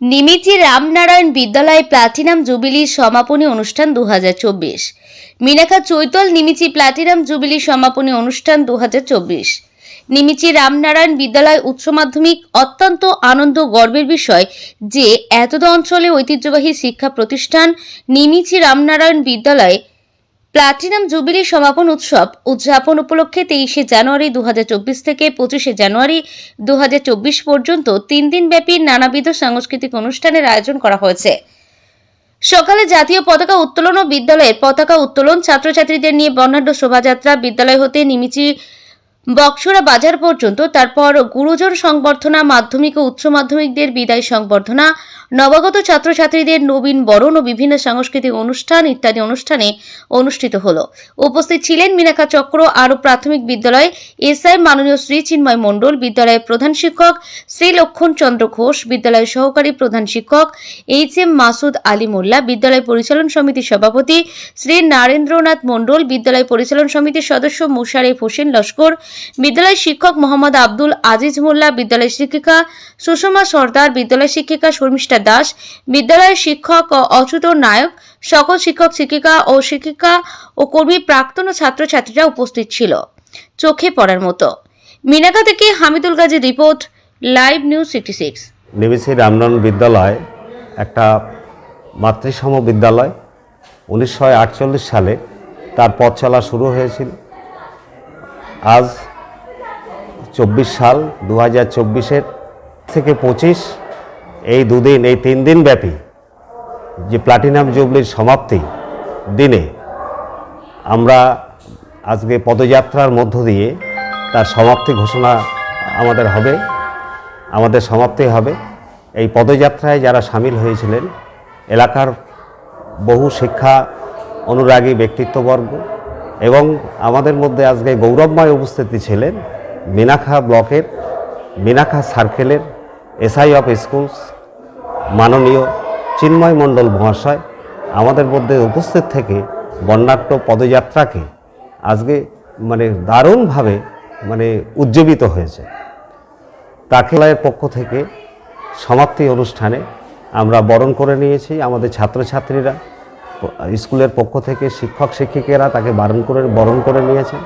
নিমিতি রামনারায়ণ বিদ্যালয় platinum jubilee সমাপনী অনুষ্ঠান দু মিনাখা চৈতল নিমিচি প্লাটিনাম জুবিলি সমাপনী অনুষ্ঠান দু হাজার চব্বিশ। নিমিচি রামনারায়ণ বিদ্যালয় উচ্চ মাধ্যমিক অত্যন্ত আনন্দ গর্বের বিষয় যে এতদ অঞ্চলে ঐতিহ্যবাহী শিক্ষা প্রতিষ্ঠান নিমিচি রামনারায়ণ বিদ্যালয় প্লাটিনাম জুবিলি সমাপন উৎসব উদযাপন উপলক্ষে তেইশে জানুয়ারি দুহাজার চব্বিশ থেকে পঁচিশে জানুয়ারি দু হাজার চব্বিশ পর্যন্ত তিন দিনব্যাপী নানাবিধ সাংস্কৃতিক অনুষ্ঠানের আয়োজন করা হয়েছে। সকালে জাতীয় পতাকা উত্তোলন ও বিদ্যালয়ের পতাকা উত্তোলন ছাত্রছাত্রীদের নিয়ে বর্ণাঢ্য শোভাযাত্রা, বিদ্যালয় হতে নিমিচি বক্সরা বাজার পর্যন্ত, তারপর গুরুজন সংবর্ধনা, মাধ্যমিক ও উচ্চ মাধ্যমিকদের বিদায় সংবর্ধনা, নবাগত ছাত্রছাত্রীদের নবীন বরণ ও বিভিন্ন সাংস্কৃতিক অনুষ্ঠান ইত্যাদি অনুষ্ঠানে অনুষ্ঠিত হল। উপস্থিত ছিলেন মিনাকা চক্র আরও প্রাথমিক বিদ্যালয়, এসআই মাননীয় শ্রী চিন্ময় মণ্ডল, বিদ্যালয়ের প্রধান শিক্ষক শ্রী লক্ষণ চন্দ্র ঘোষ, বিদ্যালয়ের সহকারী প্রধান শিক্ষক এইচ এম মাসুদ আলী মোল্লা, বিদ্যালয় পরিচালন সমিতির সভাপতি শ্রী নারেন্দ্রনাথ মণ্ডল, বিদ্যালয় পরিচালন সমিতির সদস্য মুশারেফ হোসেন লস্কর বিদ্যালয় শিক্ষক মোহাম্মদ আব্দুল আজিজ মোল্লা বিদ্যালয় শিক্ষিকা সুষমা সর্দার বিদ্যালয় শিক্ষিকা শর্মিষ্ঠা দাস, বিদ্যালয়ের শিক্ষক অচ্যুত নায়ক, সকল শিক্ষক, শিক্ষিকা ও শিক্ষিকা ও কর্মী, প্রাক্তন ও ছাত্রছাত্রীরা উপস্থিত ছিল। চোখে পড়ার মতো। মিনাকা থেকে হামিদুল গাজীর report, live news sixty six. Nimishi Ramnarayan বিদ্যালয়, একটা মাতৃসম বিদ্যালয়। উনিশশো আটচল্লিশ সালে তার পথ চলা শুরু হয়েছিল। আজ চব্বিশ সাল দু হাজার চব্বিশের থেকে পঁচিশ, এই দুদিন, এই তিন দিন ব্যাপী যে প্লাটিনাম জুবলির সমাপ্তি দিনে আমরা আজকে পদযাত্রার মধ্য দিয়ে তার সমাপ্তি ঘোষণা আমাদের হবে, আমাদের সমাপ্তি হবে। এই পদযাত্রায় যারা সামিল হয়েছিলেন, এলাকার বহু শিক্ষা অনুরাগী ব্যক্তিত্ববর্গ এবং আমাদের মধ্যে আজকে গৌরবময় উপস্থিতি ছিলেন মিনাখা ব্লকের মিনাখা সার্কেলের, এসআই অফ স্কুলস, মাননীয় চিন্ময় মণ্ডল মহাশয় আমাদের মধ্যে উপস্থিত থেকে বর্ণাঢ্য পদযাত্রাকে আজকে মানে দারুণভাবে মানে উজ্জীবিত হয়েছে। তাকেলায়ের পক্ষ থেকে সমাপ্তি অনুষ্ঠানে আমরা বরণ করে নিয়েছি। আমাদের ছাত্রছাত্রীরা, স্কুলের পক্ষ থেকে শিক্ষক শিক্ষিকেরা তাকে বারণ করে, বরণ করে নিয়েছেন।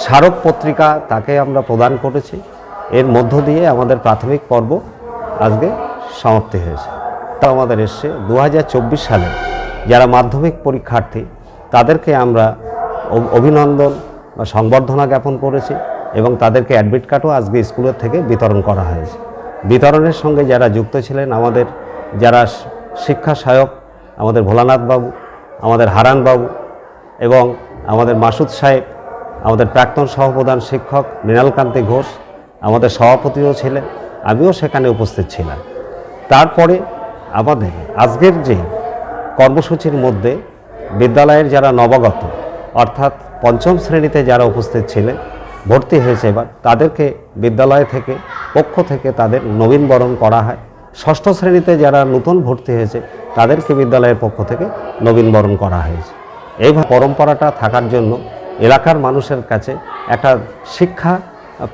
স্মারক পত্রিকা তাকে আমরা প্রদান করেছি। এর মধ্য দিয়ে আমাদের প্রাথমিক পর্ব আজকে সমাপ্তি হয়েছে। তা আমাদের এসছে দু সালে। যারা মাধ্যমিক পরীক্ষার্থী, তাদেরকে আমরা অভিনন্দন বা সংবর্ধনা জ্ঞাপন করেছি এবং তাদেরকে অ্যাডমিট কার্ডও আজকে স্কুলের থেকে বিতরণ করা হয়েছে। বিতরণের সঙ্গে যারা যুক্ত ছিলেন, আমাদের যারা শিক্ষা সহায়ক, আমাদের ভোলানাথ বাবু, আমাদের হারান বাবু এবং আমাদের মাসুদ সাহেব আমাদের প্রাক্তন সহপ্রধান শিক্ষক মৃণালকান্তি ঘোষ, আমাদের সভাপতিও ছিলেন, আমিও সেখানে উপস্থিত ছিলাম। তারপরে আমাদের আজকের যে কর্মসূচির মধ্যে বিদ্যালয়ের যারা নবাগত, অর্থাৎ পঞ্চম শ্রেণীতে যারা উপস্থিত ছিলেন, ভর্তি হয়েছে এবার, তাদেরকে বিদ্যালয় থেকে, পক্ষ থেকে তাদের নবীনবরণ করা হয়। ষষ্ঠ শ্রেণীতে যারা নতুন ভর্তি হয়েছে, তাদেরকে বিদ্যালয়ের পক্ষ থেকে নবীনবরণ করা হয়েছে। এই পরম্পরাটা থাকার জন্য এলাকার মানুষের কাছে একটা শিক্ষা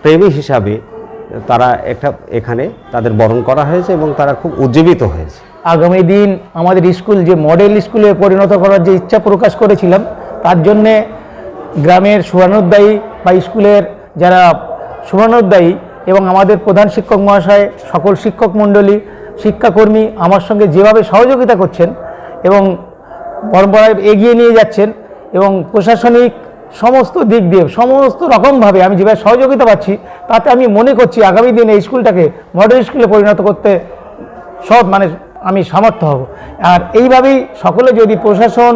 প্রেমী হিসাবে তারা একটা এখানে তাদের বরণ করা হয়েছে এবং তারা খুব উজ্জীবিত হয়েছে। আগামী দিন আমাদের স্কুল যে মডেল স্কুলে পরিণত করার যে ইচ্ছা প্রকাশ করেছিলাম, তার জন্যে গ্রামের সুবর্ণোদ্যায়ী বা স্কুলের যারা সুবর্ণোদ্যায়ী এবং আমাদের প্রধান শিক্ষক মহাশয়, সকল শিক্ষক মণ্ডলী, শিক্ষাকর্মী আমার সঙ্গে যেভাবে সহযোগিতা করছেন এবং পরম্পরায় এগিয়ে নিয়ে যাচ্ছেন এবং প্রশাসনিক সমস্ত দিক দিয়ে, সমস্ত রকমভাবে আমি যেভাবে সহযোগিতা পাচ্ছি, তাতে আমি মনে করছি আগামী দিনে এই স্কুলটাকে মডেল স্কুলে পরিণত করতে সব মানে আমি সামর্থ্য হব। আর এইভাবেই সকলে যদি প্রশাসন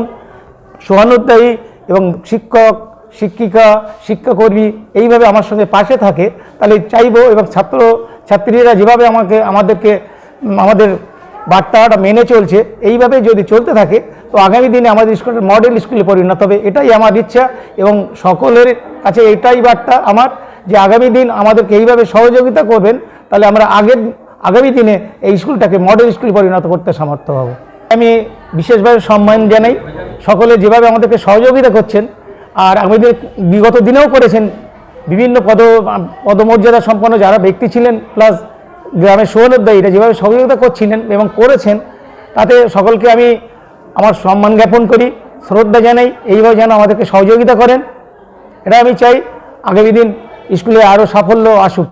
সহানুদ্যায়ী এবং শিক্ষক, শিক্ষিকা, শিক্ষাকর্মী এইভাবে আমার সঙ্গে পাশে থাকে, তাহলে চাইব এবং ছাত্র, ছাত্রীরা যেভাবে আমাকে, আমাদেরকে, আমাদের বার্তাটা মেনে চলছে, এইভাবে যদি চলতে থাকে তো আগামী দিনে আমাদের স্কুলের মডেল স্কুলে পরিণত হবে, এটাই আমার ইচ্ছা এবং সকলের কাছে এটাই বার্তা আমার যে আগামী দিন আমাদেরকে এইভাবে সহযোগিতা করবেন, তাহলে আমরা আগের, আগামী দিনে এই স্কুলটাকে মডেল স্কুলে পরিণত করতে সমর্থ হব। আমি বিশেষভাবে সম্মান জানাই সকলে যেভাবে আমাদেরকে সহযোগিতা করছেন, আর আমাদের বিগত দিনেও করেছেন বিভিন্ন পদ, পদমর্যাদা সম্পন্ন যারা ব্যক্তি ছিলেন, প্লাস গ্রামের সুবর্ণোদ্যায়ীরা যেভাবে সহযোগিতা করছিলেন এবং করেছেন, তাতে সকলকে আমি আমার সম্মান জ্ঞাপন করি, শ্রদ্ধা জানাই, এইভাবে যেন আমাদেরকে সহযোগিতা করেন। এটা আমি চাই, আগামী দিন স্কুলে আরও সাফল্য আসুক।